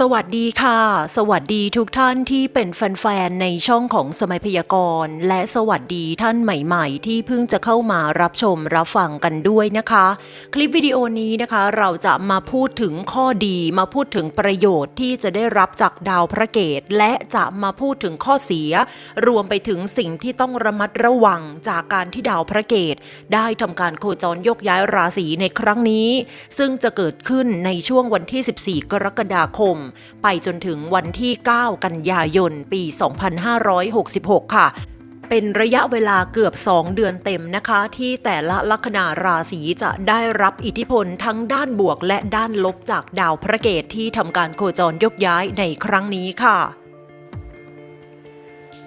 สวัสดีค่ะ สวัสดีทุกท่านที่เป็นแฟนๆในช่องของสมัยพยากรณ์และสวัสดีท่านใหม่ๆ ที่เพิ่งจะเข้ามารับชมรับฟังกันด้วยนะคะ คลิปวิดีโอนี้นะคะ เราจะมาพูดถึงข้อดีมาพูดถึงประโยชน์ที่จะได้รับจากดาวพระเกตและจะมาพูดถึงข้อเสีย รวมไปถึงสิ่งที่ต้องระมัดระวังจากการที่ดาวพระเกตได้ทำการโคจรยกย้ายราศีในครั้งนี้ ซึ่งจะเกิดขึ้นในช่วงวันที่ 14 กรกฎาคมไปจนถึงวันที่ 9 กันยายน ปี 2566 ค่ะเป็นระยะเวลาเกือบ 2 เดือนเต็มนะคะ ที่แต่ละลัคนาราศีจะได้รับอิทธิพลทั้งด้านบวกและด้านลบจากดาวพระเกตที่ทำการโคจรยกย้ายในครั้งนี้ค่ะ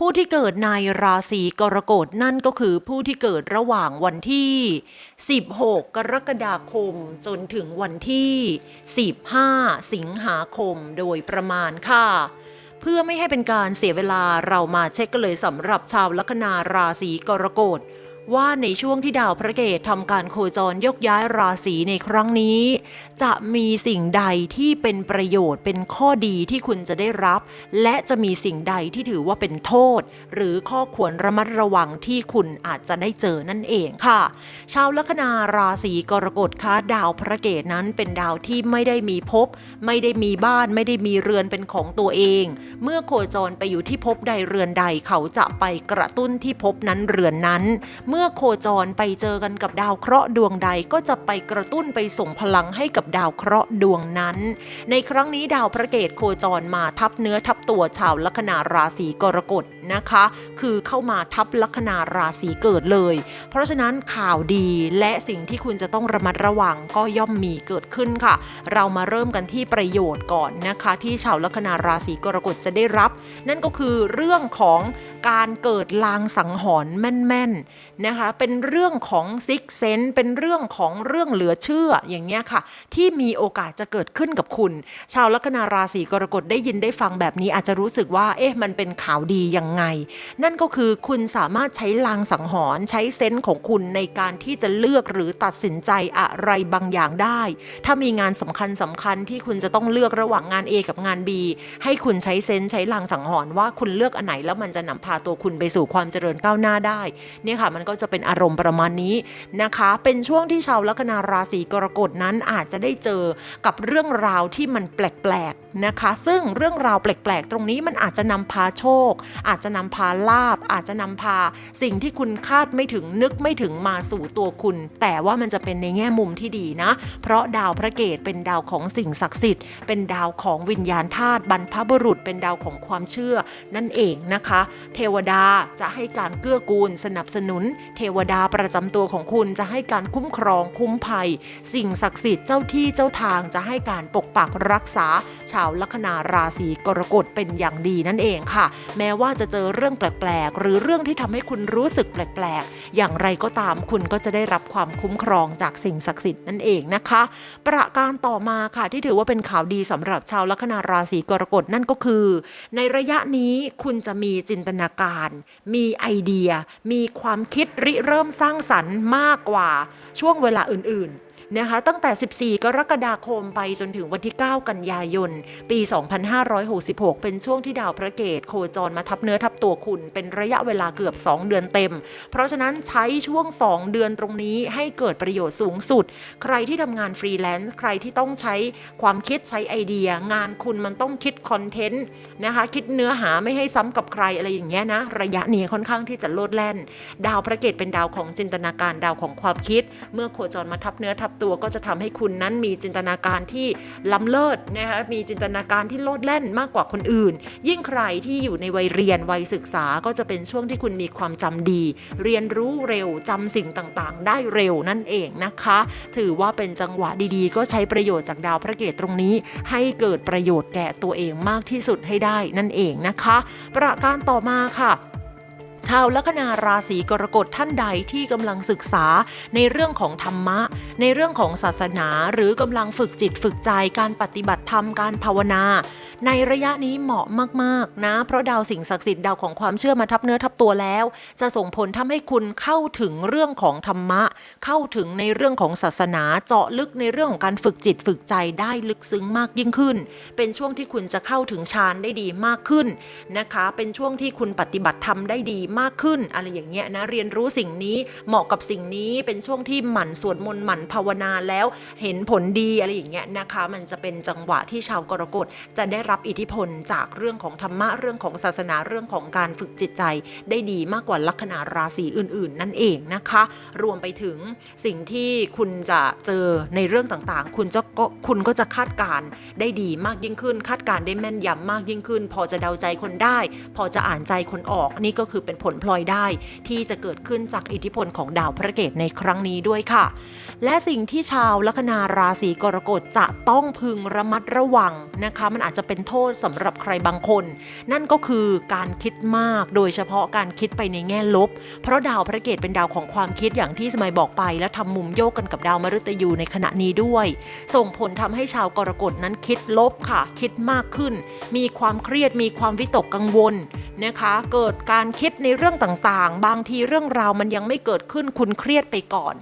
ผู้ที่เกิดในราศีกรกฎนั่นก็คือผู้ที่เกิดระหว่างวันที่ 16 กรกฎาคม จนถึงวันที่ 15 สิงหาคมโดยประมาณค่ะ เพื่อไม่ให้เป็นการเสียเวลาเรามาเช็คกันเลยสำหรับชาวลัคนาราศีกรกฎ ว่าในช่วงที่ดาวพระเกตทำการโคจรยกย้ายราศีในครั้งนี้ จะมีสิ่งใดที่เป็นประโยชน์เป็นข้อดีที่คุณจะได้รับ และจะมีสิ่งใดที่ถือว่าเป็นโทษ หรือข้อควรระมัดระวังที่คุณอาจจะได้เจอนั่นเองค่ะ ชาวลัคนาราศีกรกฎคะดาวพระเกตนั้นเป็นดาวที่ไม่ได้มีภพไม่ได้มีบ้านไม่ได้มีเรือนเป็นของตัวเอง เมื่อโคจรไปอยู่ที่ภพใดเรือนใดเขาจะไปกระตุ้นที่ภพนั้นเรือนนั้นเมื่อื่อโคจรไปเจอกันกับดาวเคราะห์ดวงใดก็จะไปกระตุ้นไปส่งพลังให้กับดาวเคราะห์ดวงนั้น ในครั้งนี้ดาวพระเกตโคจรมาทับเนื้อทับตัวชาวลัคนาราศีกรกฎนะคะ คือเข้ามาทับลัคนาราศีเกิดเลย เพราะฉะนั้นข่าวดีและสิ่งที่คุณจะต้องระมัดระวังก็ย่อมมีเกิดขึ้นค่ะ เรามาเริ่มกันที่ประโยชน์ก่อนนะคะ ที่ชาวลัคนาราศีกรกฎจะได้รับ นั่นก็คือเรื่องของการเกิดลางสังหรณ์แม่นๆนะคะเป็นเรื่องของซิกเซนเป็นเรื่องของเรื่องเหลือเชื่ออย่างเงี้ยค่ะ ที่มีโอกาสจะเกิดขึ้นกับคุณ ชาวลัคนาราศีกรกฎได้ยินได้ฟังแบบนี้อาจจะรู้สึกว่าเอ๊ะมันเป็นข่าวดียังไง นั่นก็คือคุณสามารถใช้ลางสังหรณ์ใช้เซนส์ของคุณในการที่จะเลือกหรือตัดสินใจอะไรบางอย่างได้ ถ้ามีงานสำคัญสำคัญที่คุณจะต้องเลือกระหว่างงาน A กับงาน B ให้คุณใช้เซนส์ใช้ลางสังหรณ์ว่าคุณเลือกอันไหนแล้วมันจะนำพาตัวคุณไปสู่ความเจริญก้าวหน้าได้เนี่ยค่ะมันก็จะเป็นอารมณ์ประมาณนี้นะคะ เป็นช่วงที่ชาวลัคนาราศีกรกฎนั้นอาจจะได้เจอกับเรื่องราวที่มันแปลกๆนะคะ ซึ่งเรื่องราวแปลกๆ ตรงนี้มันอาจจะนำพาโชค อาจจะนำพาลาบ อาจจะนำพาสิ่งที่คุณคาดไม่ถึงนึกไม่ถึงมาสู่ตัวคุณ แต่ว่ามันจะเป็นในแง่มุมที่ดีนะ เพราะดาวพระเกตเป็นดาวของสิ่งศักดิ์สิทธิ์ เป็นดาวของวิญญาณธาตุบรรพบุรุษ เป็นดาวของความเชื่อนั่นเองนะคะ เทวดาจะให้การเกื้อกูลสนับสนุนเทวดาประจำตัวของคุณจะให้การคุ้มครองคุ้มภัย สิ่งศักดิ์สิทธิ์เจ้าที่เจ้าทางจะให้การปกปักรักษา ชาวลัคนาราศีกรกฎเป็นอย่างดีนั่นเองค่ะ แม้ว่าจะเจอเรื่องแปลกๆ หรือเรื่องที่ทำให้คุณรู้สึกแปลกๆ อย่างไรก็ตามคุณก็จะได้รับความคุ้มครองจากสิ่งศักดิ์สิทธิ์นั่นเองนะคะ ประการต่อมาค่ะที่ถือว่าเป็นข่าวดีสำหรับชาวลัคนาราศีกรกฎนั่นก็คือ ในระยะนี้คุณจะมีจินตนาการ มีไอเดีย มีความคิดริเริ่มสร้างสรรค์มากกว่าช่วงเวลาอื่นๆ นะคะตั้งแต่ 14 กรกฎาคมไปจนถึงวันที่ 9 กันยายน ปี 2566 เป็นช่วงที่ดาวพระเกตโคจรมาทับเนื้อทับตัวคุณ เป็นระยะเวลาเกือบ 2 เดือนเต็ม เพราะฉะนั้นใช้ช่วง 2 เดือนตรงนี้ให้เกิดประโยชน์สูงสุด ใครที่ทำงานฟรีแลนซ์ใครที่ต้องใช้ความคิดใช้ไอเดีย งานคุณมันต้องคิดคอนเทนต์นะคะคิดเนื้อหาไม่ให้ซ้ำกับใครอะไรอย่างเงี้ยนะระยะนี้ค่อนข้างที่จะโลดแล่น ดาวพระเกตเป็นดาวของจินตนาการดาวของความคิด เมื่อโคจรมาทับเนื้อทับตัวก็จะทำให้คุณนั้นมีจินตนาการที่ล้ำเลิศนะคะมีจินตนาการที่โลดแล่นมากกว่าคนอื่น ยิ่งใครที่อยู่ในวัยเรียนวัยศึกษาก็จะเป็นช่วงที่คุณมีความจำดี เรียนรู้เร็วจำสิ่งต่างๆ ได้เร็วนั่นเองนะคะ ถือว่าเป็นจังหวะดีๆ ก็ใช้ประโยชน์จากดาวพระเกตตรงนี้ ให้เกิดประโยชน์แก่ตัวเองมากที่สุดให้ได้นั่นเองนะคะ ประการต่อมาค่ะ ชาวลัคนาราศีกรกฎท่านใดที่กำลังศึกษาในเรื่องของธรรมะ ในเรื่องของศาสนาหรือกำลังฝึกจิตฝึกใจการปฏิบัติธรรมการภาวนา ในระยะนี้เหมาะมากๆนะ เพราะดาวสิ่งศักดิ์สิทธิ์ดาวของความเชื่อมาทับเนื้อทับตัวแล้ว จะส่งผลทำให้คุณเข้าถึงเรื่องของธรรมะ เข้าถึงในเรื่องของศาสนาเจาะลึกในเรื่องของการฝึกจิตฝึกใจได้ลึกซึ้งมากยิ่งขึ้น เป็นช่วงที่คุณจะเข้าถึงฌานได้ดีมากขึ้นนะคะ เป็นช่วงที่คุณปฏิบัติธรรมได้ดีมากขึ้น อะไรอย่างเงี้ยนะเรียนรู้สิ่งนี้เหมาะกับสิ่งนี้เป็นช่วงที่หมั่นสวดมนต์หมั่นภาวนาแล้วเห็นผลดีอะไรอย่างเงี้ยนะคะ มันจะเป็นจังหวะที่ชาวกรกฎจะได้รับอิทธิพลจากเรื่องของธรรมะเรื่องของศาสนาเรื่องของการฝึกจิตใจ ได้ดีมากกว่าลัคนาราศีอื่น ๆ นั่นเองนะคะ รวมไปถึงสิ่งที่คุณจะเจอในเรื่องต่างๆ คุณจะก็คุณก็จะคาดการณ์ได้ดีมากยิ่งขึ้น คาดการณ์ได้แม่นยำมากยิ่งขึ้น พอจะเดาใจคนได้ พอจะอ่านใจคนออกนี่ก็คือเป็นผลพลอยได้ ที่จะเกิดขึ้นจากอิทธิพลของดาวพระเกตในครั้งนี้ด้วยค่ะ และสิ่งที่ชาวลัคนาราศีกรกฎจะต้องพึงระมัดระวังนะคะ มันอาจจะเป็นโทษสำหรับใครบางคน นั่นก็คือการคิดมากโดยเฉพาะการคิดไปในแง่ลบ เพราะดาวพระเกตเป็นดาวของความคิดอย่างที่สมัยบอกไป และทำมุมโยกกันกับดาวมฤตยูในขณะนี้ด้วย ส่งผลทำให้ชาวกรกฎนั้นคิดลบค่ะ คิดมากขึ้น มีความเครียดมีความวิตกกังวลนะคะ เกิดการคิดในในเรื่องต่างๆ บางทีเรื่องราวมันยังไม่เกิดขึ้นคุณเครียดไปก่อน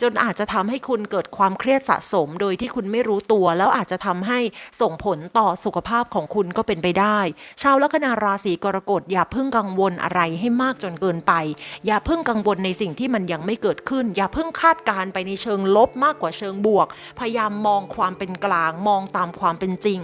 จนอาจจะทำให้คุณเกิดความเครียดสะสม โดยที่คุณไม่รู้ตัว แล้วอาจจะทำให้ส่งผลต่อสุขภาพของคุณก็เป็นไปได้ ชาวลัคนาราศีกรกฎอย่าเพิ่งกังวลอะไรให้มากจนเกินไป อย่าเพิ่งกังวลในสิ่งที่มันยังไม่เกิดขึ้น อย่าเพิ่งคาดการณ์ไปในเชิงลบมากกว่าเชิงบวก พยายามมองความเป็นกลางมองตามความเป็นจริง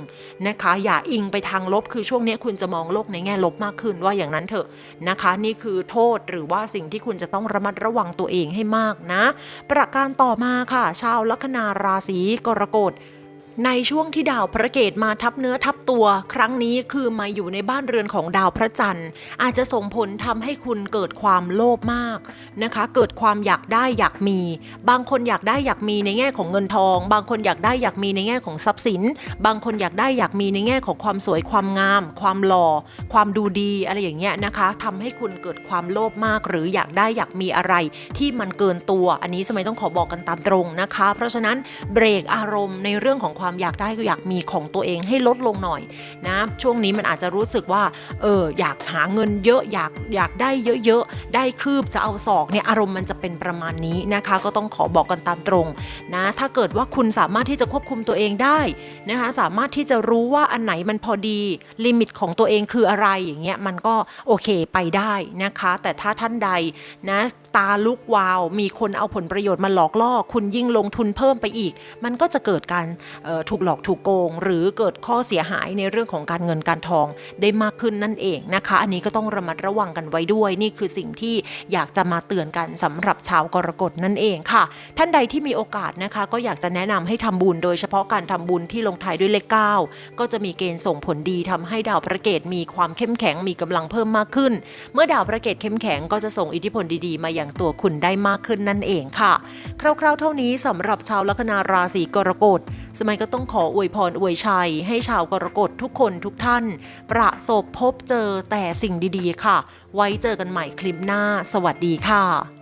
นะคะ อย่าอิงไปทางลบคือช่วงนี้คุณจะมองโลกในแง่ลบมากขึ้นว่าอย่างนั้นเถอะนะคะนี่คือโทษหรือว่าสิ่งที่คุณจะต้องระมัดระวังตัวเองให้มากนะ ประการต่อมาค่ะ ชาวลัคนาราศีกรกฎ ในช่วงที่ดาวพระเกตมาทับเนื้อทับตัว ครั้งนี้คือมาอยู่ในบ้านเรือนของดาวพระจันทร์ อาจจะส่งผลทำให้คุณเกิดความโลภมากนะคะ เกิดความอยากได้อยากมี บางคนอยากได้อยากมีในแง่ของเงินทอง บางคนอยากได้อยากมีในแง่ของทรัพย์สิน บางคนอยากได้อยากมีในแง่ของความสวยความงาม ความหล่อ ความดูดีอะไรอย่างเงี้ยนะคะทำให้คุณเกิดความโลภมาก หรืออยากได้อยากมีอะไร ที่มันเกินตัว อันนี้สมัยต้องขอบอกกันตามตรงนะคะ เพราะฉะนั้นเบรกอารมณ์ในเรื่องของความความอยากได้อยากมีของตัวเองให้ลดลงหน่อยนะช่วงนี้มันอาจจะรู้สึกว่าเอออยากหาเงินเยอะอยากอยากได้เยอะๆ ได้คืบจะเอาศอกเนี่ยอารมณ์มันจะเป็นประมาณนี้นะคะ ก็ต้องขอบอกกันตามตรงนะถ้าเกิดว่าคุณสามารถที่จะควบคุมตัวเองได้นะคะสามารถที่จะรู้ว่าอันไหนมันพอดีลิมิตของตัวเองคืออะไรอย่างเงี้ยมันก็โอเคไปได้นะคะ แต่ถ้าท่านใดนะตาลุกวาว มีคนเอาผลประโยชน์มาหลอกล่อ คุณยิ่งลงทุนเพิ่มไปอีก มันก็จะเกิดการเถูกหลอกถูกโกง หรือเกิดข้อเสียหายในเรื่องของการเงินการทองได้มากขึ้นนั่นเองนะคะ อันนี้ก็ต้องระมัดระวังกันไว้ด้วย นี่คือสิ่งที่อยากจะมาเตือนกันสำหรับชาวกรกฎนั่นเองค่ะ ท่านใดที่มีโอกาสนะคะ ก็อยากจะแนะนำให้ทำบุญ โดยเฉพาะการทำบุญที่ลงท้ายด้วยเลข 9 ก็จะมีเกณฑ์ส่งผลดีทำให้ดาวพระเกตมีความเข้มแข็งมีกำลังเพิ่มมากขึ้น เมื่อดาวพระเกตเข้มแข็งก็จะส่งอิทธิพลดีๆ มาอย่างตัวคุณได้มากขึ้นนั่นเองค่ะ คร่าวๆ เท่านี้สำหรับชาวลัคนาราศีกรกฎสมัยกก็ต้องขออวยพรอวยชัย ให้ชาวกรกฎทุกคนทุกท่าน ประสบพบเจอแต่สิ่งดีๆค่ะ ไว้เจอกันใหม่คลิปหน้า สวัสดีค่ะ